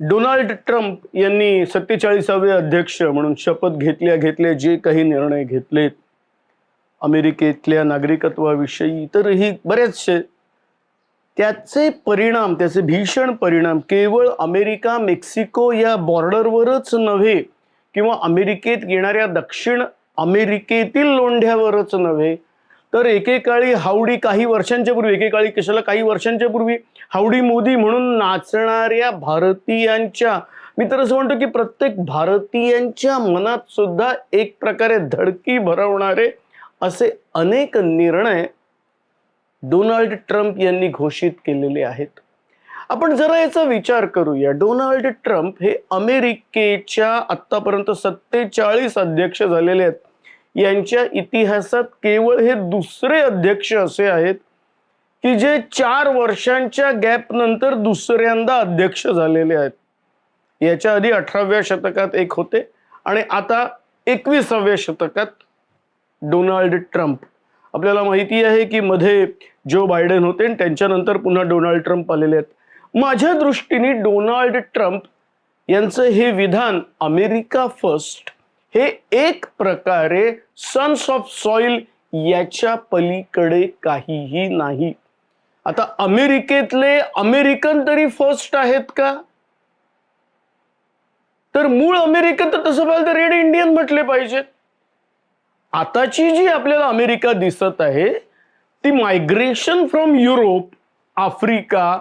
Donald Trump यांनी सत्तेचाळीसावे अध्यक्ष म्हणून शपथ घेतल्या घेतल्या जे काही निर्णय घेतलेत. अमेरिकेतल्या नागरिकत्वाविषयी इतरही बरेचसे त्याचे परिणाम त्याचे भीषण परिणाम केवळ अमेरिका मेक्सिको या बॉर्डरवरच नव्हे किंवा अमेरिकेत येणाऱ्या दक्षिण अमेरिकेतील लोंढ्यावरच नव्हे तर एकेकाळी हावडी काही वर्षांच्या पूर्वी एकेकाळी कशाला काही वर्षांच्या पूर्वी हावडी मोदी म्हणून नाचणाऱ्या भारतीयांच्या मी तर असं म्हणतो की प्रत्येक भारतीयांच्या मनात सुद्धा एक प्रकारे धडकी भरवणारे असे अनेक निर्णय डोनाल्ड ट्रम्प यांनी घोषित केलेले आहेत. आपण जरा याचा विचार करूया. डोनाल्ड ट्रम्प हे अमेरिकेच्या आत्तापर्यंत सत्तेचाळीस अध्यक्ष झालेले आहेत. यांच्या इतिहासात केवळ हे दुसरे अध्यक्ष असे आहेत की जे चार वर्षांच्या गॅप नंतर दुसऱ्यांदा अध्यक्ष झालेले आहेत. याच्या आधी अठराव्या शतकात एक होते आणि आता एकविसाव्या शतकात डोनाल्ड ट्रम्प. आपल्याला माहिती आहे की मध्ये जो बायडेन होते आणि त्यांच्यानंतर पुन्हा डोनाल्ड ट्रम्प आलेले आहेत. माझ्या दृष्टीने डोनाल्ड ट्रम्प यांचं हे विधान अमेरिका फर्स्ट हे एक प्रकारे सन्स ऑफ सॉइल याच्या पलीकडे काहीही नाही. आता अमेरिकेतले अमेरिकन तरी फर्स्ट आहेत का? तर मूळ अमेरिकन तर तसं पाहिलं तर रेड इंडियन म्हटले पाहिजेत. आताची जी आपल्याला अमेरिका दिसत आहे ती मायग्रेशन फ्रॉम युरोप आफ्रिका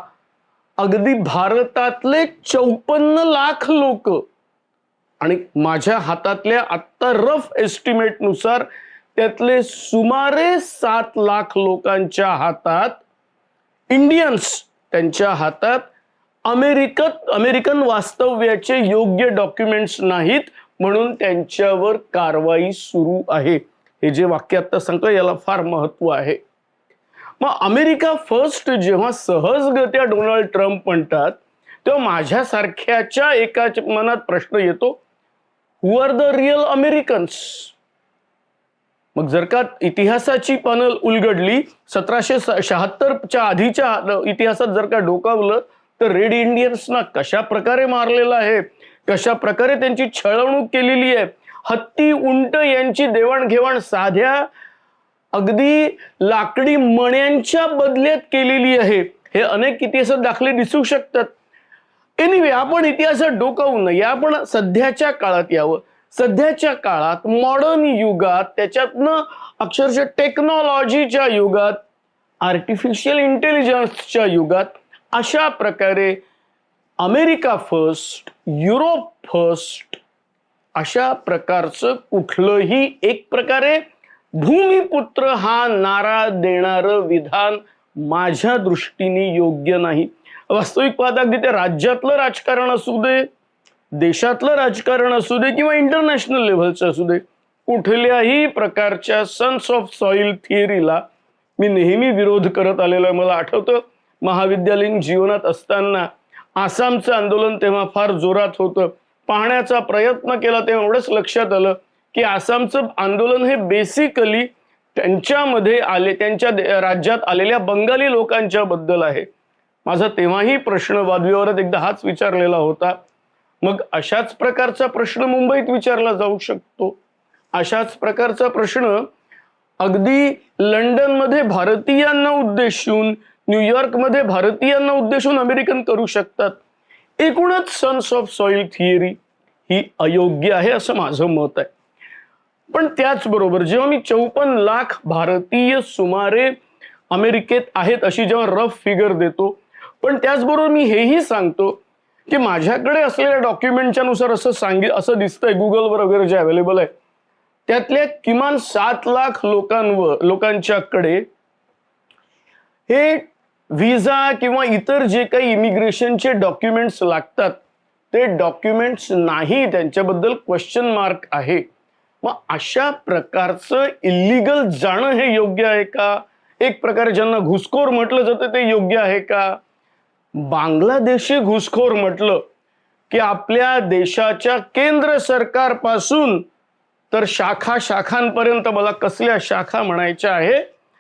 अगदी भारतातले चौपन्न लाख लोक आणि माझ्या हातातल्या आत्ता रफ एस्टिमेटनुसार त्यातले सुमारे सात लाख लोकांच्या हातात इंडियन्स त्यांच्या हातात अमेरिकत अमेरिकन वास्तव्याचे योग्य डॉक्युमेंट्स नाहीत म्हणून त्यांच्यावर कारवाई सुरू आहे. हे जे वाक्य आता सांगतो याला फार महत्त्व आहे. मग अमेरिका फर्स्ट जेव्हा सहजगत्या डोनाल्ड ट्रम्प म्हणतात तेव्हा माझ्यासारख्याच्या एका मनात प्रश्न येतो who are the real Americans मग जर का इतिहासाची पानं उलगडली सतराशे शहात्तरच्या आधीच्या इतिहासात जर का डोकावलं तर रेड इंडियन्सना कशा प्रकारे मारलेलं आहे? कशा प्रकारे त्यांची छळवणूक केलेली आहे? हत्ती उंट यांची देवाणघेवाण साध्या अगदी लाकडी मण्यांच्या बदल्यात केलेली आहे. हे अनेक इतिहासात दाखले दिसू शकतात. एनिवे आपण इतिहासात डोकावू नये. आपण सध्याच्या काळात यावं. सध्याच्या काळात मॉडर्न युगात त्याच्यातनं अक्षरशः टेक्नॉलॉजीच्या युगात आर्टिफिशियल इंटेलिजन्सच्या युगात अशा प्रकारे अमेरिका फर्स्ट युरोप फर्स्ट अशा प्रकारचं कुठलंही एक प्रकारे भूमिपुत्र हा नारा देणारं विधान माझ्या दृष्टीने योग्य नाही. वास्तविक पाहता अगदी ते राज्यातलं राजकारण असू दे देशातलं राजकारण असू दे किंवा इंटरनॅशनल लेव्हलचं असू दे कुठल्याही प्रकारच्या सन्स ऑफ सॉइल थिअरीला मी नेहमी विरोध करत आलेलो आहे. मला आठवतं महाविद्यालयीन जीवनात असताना आसामचं आंदोलन तेव्हा फार जोरात होतं. पाहण्याचा प्रयत्न केला तेव्हा एवढंच लक्षात आलं की आसामचं आंदोलन हे बेसिकली त्यांच्यामध्ये आले त्यांच्या राज्यात आलेल्या बंगाली लोकांच्या बद्दल आहे. माझा तेव्हाही प्रश्न वादविवादात एकदा हाच विचारलेला होता. मग अशाच प्रकारचा प्रश्न मुंबईत विचारला जाऊ शकतो. अशाच प्रकारचा प्रश्न अगदी लंडनमध्ये भारतीयांना उद्देशून न्यूयॉर्कमध्ये भारतीयांना उद्देशून अमेरिकन करू शकतात. एकूणच सन्स ऑफ सॉइल थिअरी ही अयोग्य आहे असं माझं मत आहे. पण त्याचबरोबर जेव्हा मी चौपन्न लाख भारतीय सुमारे अमेरिकेत आहेत अशी जेव्हा रफ फिगर देतो पण त्याचबरोबर मी हेही सांगतो की माझ्याकडे असलेल्या डॉक्युमेंटच्या नुसार असं सांगित असं दिसतंय गुगलवर वगैरे जे अवेलेबल आहे त्यातल्या किमान सात लाख लोकांवर लोकांच्याकडे हे व्हिसा किंवा इतर जे काही इमिग्रेशनचे डॉक्युमेंट्स लागतात ते डॉक्युमेंट्स नाही त्यांच्याबद्दल क्वेश्चन मार्क आहे. मग अशा प्रकारचं इलिगल जाणं हे योग्य आहे का? एक प्रकारे ज्यांना घुसखोर म्हटलं जातं ते योग्य आहे का? बांगलादेशी घुसखोर म्हटलं की आपल्या देशाच्या केंद्र सरकारपासून तर शाखा शाखांपर्यंत मला कसल्या शाखा म्हणायच्या आहे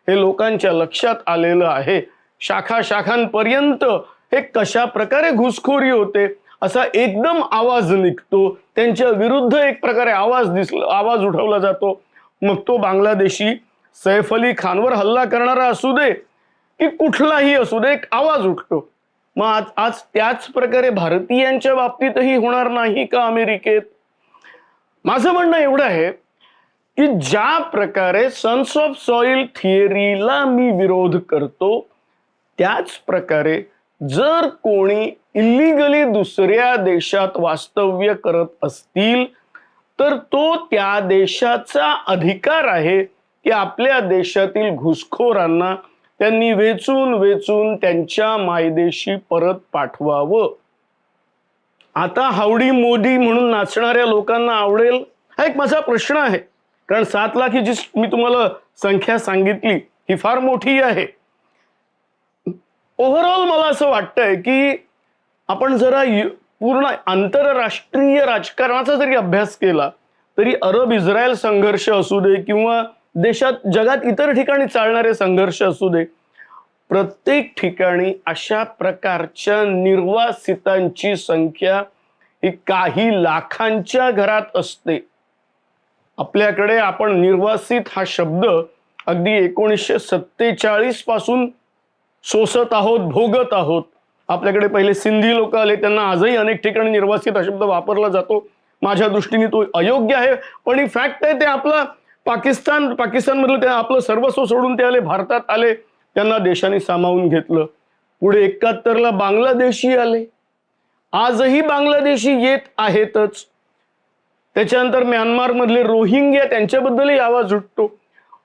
हे लोकांच्या लक्षात आलेलं आहे. शाखा शाखांपर्यंत हे कशा प्रकारे घुसखोरी होते असा एकदम आवाज निघतो. त्यांच्या विरुद्ध एक प्रकारे आवाज दिसला आवाज उठवला जातो. मग तो बांगलादेशी सैफ अली खानवर हल्ला करणारा असू दे की कुठलाही असू दे एक आवाज उठतो. मग आज आज त्याच प्रकारे भारतीयांच्या बाबतीतही होणार नाही का अमेरिकेत? माझं म्हणणं एवढं आहे की ज्या प्रकारे सन्स ऑफ सॉइल थिअरीला मी विरोध करतो त्याच प्रकारे जर कोणी इलिगली दुसऱ्या देशात वास्तव्य करत असतील तर तो त्या देशाचा अधिकार आहे की आपल्या देशातील घुसखोरांना त्यांनी वेचून वेचून त्यांच्या मायदेशी परत पाठवावं. आता हावडी मोदी म्हणून नाचणाऱ्या लोकांना आवडेल हा एक माझा प्रश्न आहे. कारण सात लाख ही जी मी तुम्हाला संख्या सांगितली ही फार मोठी आहे. ओव्हरऑल मला असं वाटतंय की आपण जरा पूर्ण आंतरराष्ट्रीय राजकारणाचा जरी अभ्यास केला तरी अरब इस्रायल संघर्ष असू दे किंवा देशात जगात इतर ठिकाणी चालणारे संघर्ष असू दे प्रत्येक ठिकाणी अशा प्रकारच्या निर्वासितांची संख्या ही काही लाखांच्या घरात असते. आपल्याकडे आपण निर्वासित हा शब्द अगदी एकोणीसशे सत्तेचाळीसपासून सोसत आहोत भोगत आहोत. आपल्याकडे पहिले सिंधी लोक आले त्यांना आजही अनेक ठिकाणी निर्वासित हा शब्द वापरला जातो. माझ्या दृष्टीने तो अयोग्य आहे पण ही फॅक्ट आहे ते आपला पाकिस्तान पाकिस्तानमधलं ते आपलं सर्वस्व सोडून ते आले भारतात आले त्यांना देशाने सामावून घेतलं. पुढे एकाहत्तरला बांगलादेशी आले. आजही बांगलादेशी येत आहेतच. त्याच्यानंतर म्यानमारमधले रोहिंग्या त्यांच्याबद्दलही आवाज उठतो.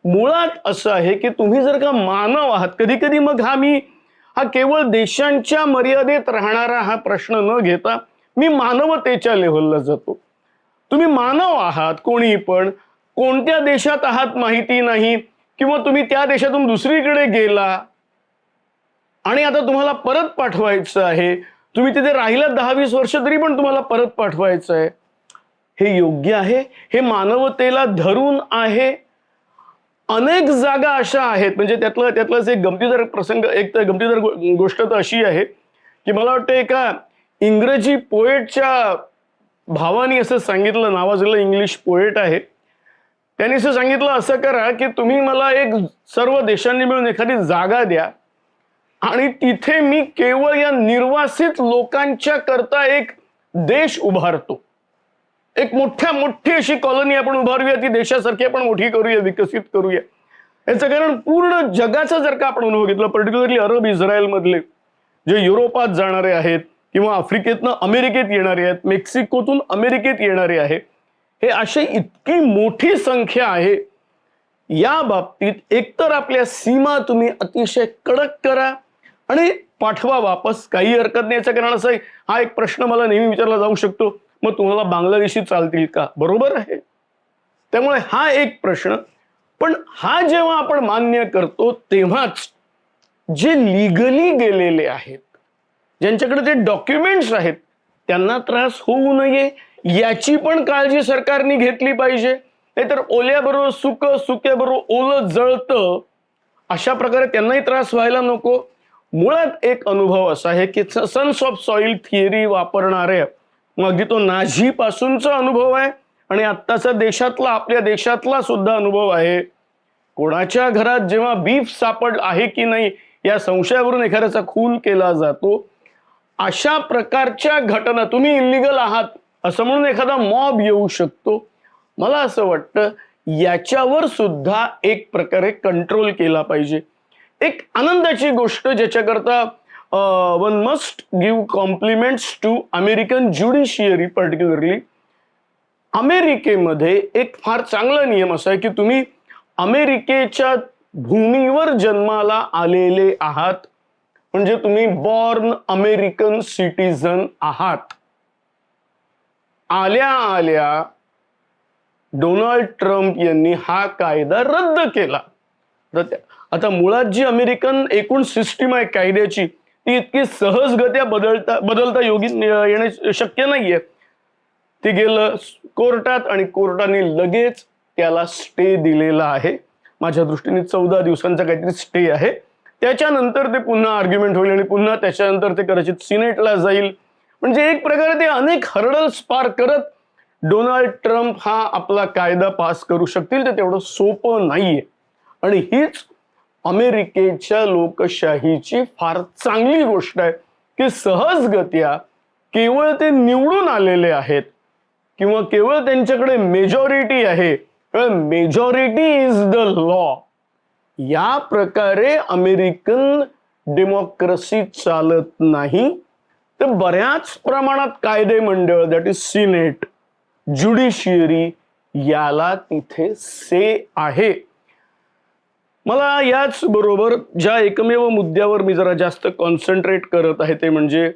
मुळात असं आहे की तुम्ही जर का मानव आहात कधी कधी मग हा मी हा केवळ देशांच्या मर्यादेत राहणारा हा प्रश्न न घेता मी मानवतेच्या लेव्हलला जातो. तुम्ही मानव आहात कोणी पण कोणत्या देशात आहात माहिती नाही किंवा तुम्ही त्या देशातून दुसरीकडे गेला आणि आता तुम्हाला परत पाठवायचं आहे तुम्ही तिथे राहिला दहा वीस वर्ष तरी पण तुम्हाला परत पाठवायचं आहे. हे योग्य आहे हे मानवतेला धरून आहे. अनेक जागा अशा आहेत म्हणजे त्यातलं त्यातलंच एक गमतीदार प्रसंग एक तर गमतीदार गो- गोष्ट तर अशी आहे की मला वाटतं एका इंग्रजी पोएटच्या भावानी असं सांगितलं नावाजलेलं इंग्लिश पोएट आहे. त्यांनी असं सांगितलं असं करा की तुम्ही मला एक सर्व देशांनी मिळून एखादी जागा द्या. आणि तिथे मी केवळ या निर्वासित लोकांच्या करता एक देश उभारतो. एक मोठ्या मोठी अशी कॉलनी आपण उभारूया ती देशासारखी आपण मोठी करूया विकसित करूया. याचं कारण पूर्ण जगाचा जर का आपण अनुभव घेतला पर्टिक्युलरली अरब इस्रायल मधले जे युरोपात जाणारे आहेत किंवा आफ्रिकेतनं अमेरिकेत येणारे आहेत मेक्सिकोतून अमेरिकेत येणारे आहेत हे अशी इतकी मोठी संख्या आहे. या बाबतीत एकतर आपल्या सीमा तुम्ही अतिशय कडक करा आणि पाठवा वापस. काही हरकत नाही याचं कारण असं आहे हा एक प्रश्न मला नेहमी विचारला जाऊ शकतो. मग तुम्हाला बांगलादेशी चालतील का? बरोबर आहे. त्यामुळे हा एक प्रश्न. पण हा जेव्हा आपण मान्य करतो तेव्हाच जे लिगली गेलेले आहेत ज्यांच्याकडे ते डॉक्युमेंट्स आहेत त्यांना त्रास होऊ नये. याची पण काळजी सरकारने घेतली पाहिजे. नाहीतर ओल्याबरोबर सुक सुक्याबरोबर ओलं जळतं अशा प्रकारे त्यांनाही त्रास व्हायला नको. मुळात एक अनुभव असा आहे की सन्स ऑफ सॉइल थिअरी वापरणारे अगदी तो नाझी पासूनचा अनुभव आहे आणि आत्ताचा देशातला आपल्या देशातला सुद्धा अनुभव आहे. कोणाच्या घरात जेव्हा बीफ सापड आहे की नाही या संशयावरून एखाद्याचा खून केला जातो. अशा प्रकारच्या घटना तुम्ही इलिगल आहात. असं म्हणून एखादा मॉब येऊ शकतो. मला असं वाटतं याच्यावर सुद्धा एक प्रकारे कंट्रोल केला पाहिजे. एक आनंदाची गोष्ट ज्याच्याकरता one must give compliments to American judiciary particularly अमेरिकेमध्ये एक फार चांगला नियम असा आहे की तुम्ही अमेरिकेच्या भूमीवर जन्माला आलेले आहात. म्हणजे तुम्ही बॉर्न अमेरिकन सिटीजन आहात. आल्या आल्या डोनाल्ड ट्रम्प यांनी हा कायदा रद्द केला. तर आता मुळात जी अमेरिकन एकूण सिस्टीम आहे कायद्याची ती इतकी सहजगत्या बदलता बदलता योगी येणे शक्य नाहीये. ते गेलं कोर्टात आणि कोर्टाने लगेच त्याला स्टे दिलेला आहे. माझ्या दृष्टीने चौदा दिवसांचा काहीतरी स्टे आहे. त्याच्यानंतर ते पुन्हा आर्ग्युमेंट होईल आणि पुन्हा त्याच्यानंतर ते कदाचित सिनेटला जाईल. म्हणजे एक प्रकारे ते अनेक हर्डल्स पार करत डोनाल्ड ट्रम्प हा आपला कायदा पास करू शकतील तर तेवढं सोपं नाहीये. आणि हीच अमेरिकेच्या लोकशाहीची फार चांगली गोष्ट आहे की सहजगत्या केवळ ते निवडून आलेले आहेत किंवा केवळ त्यांच्याकडे मेजॉरिटी आहे मेजॉरिटी इज द लॉ या प्रकारे अमेरिकन डेमोक्रेसी चालत नाही तर बऱ्याच प्रमाणात कायदे मंडळ दॅट इज सिनेट ज्युडिशियरी याला तिथे से आहे. मला याच बरोबर ज्या एकमेव मुद्द्यावर मी जरा जास्त कॉन्सन्ट्रेट करत आहे ते म्हणजे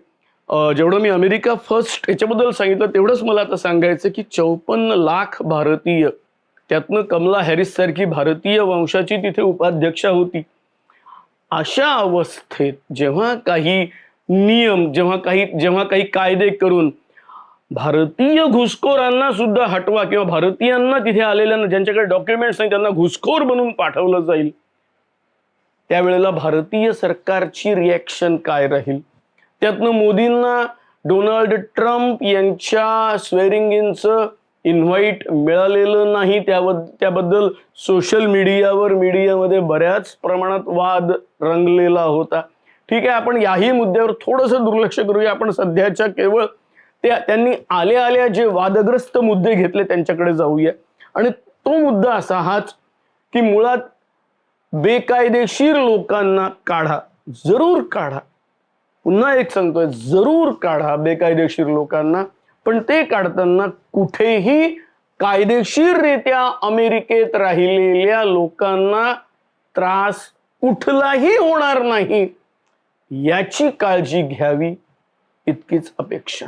जेवढं मी अमेरिका फर्स्ट याच्याबद्दल सांगितलं तेवढंच मला आता सांगायचं की चौपन्न लाख भारतीय त्यातनं कमला हॅरिस सारखी भारतीय वंशाची तिथे उपाध्यक्षा होती. अशा अवस्थेत जेव्हा काही नियम जेव्हा काही जेव्हा काही कायदे करून भारतीय घुसखोरांना सुद्धा हटवा किंवा भारतीयांना तिथे आलेल्या ज्यांच्याकडे डॉक्युमेंट्स नाही त्यांना घुसखोर बनवून पाठवलं जाईल. त्यावेळेला भारतीय सरकारची रिॲक्शन काय राहील? त्यातनं मोदींना डोनाल्ड ट्रम्प यांच्या स्वेरिंग इनचं इन्व्हाइट मिळालेलं नाही. त्याबद्दल त्याबद्दल सोशल मीडियावर मीडियामध्ये बऱ्याच प्रमाणात वाद रंगलेला होता. ठीक आहे आपण याही मुद्द्यावर थोडंसं दुर्लक्ष करूया. आपण सध्याच्या केवळ त्या त्यांनी आल्या आल्या जे वादग्रस्त मुद्दे घेतले त्यांच्याकडे जाऊया. आणि तो मुद्दा असा हाच की मुळात बेकायदेशीर लोकांना काढा जरूर काढा. पुन्हा एक सांगतोय जरूर काढा बेकायदेशीर लोकांना पण ते काढताना कुठेही कायदेशीररित्या अमेरिकेत राहिलेल्या लोकांना त्रास कुठलाही होणार नाही. याची काळजी घ्यावी इतकीच अपेक्षा.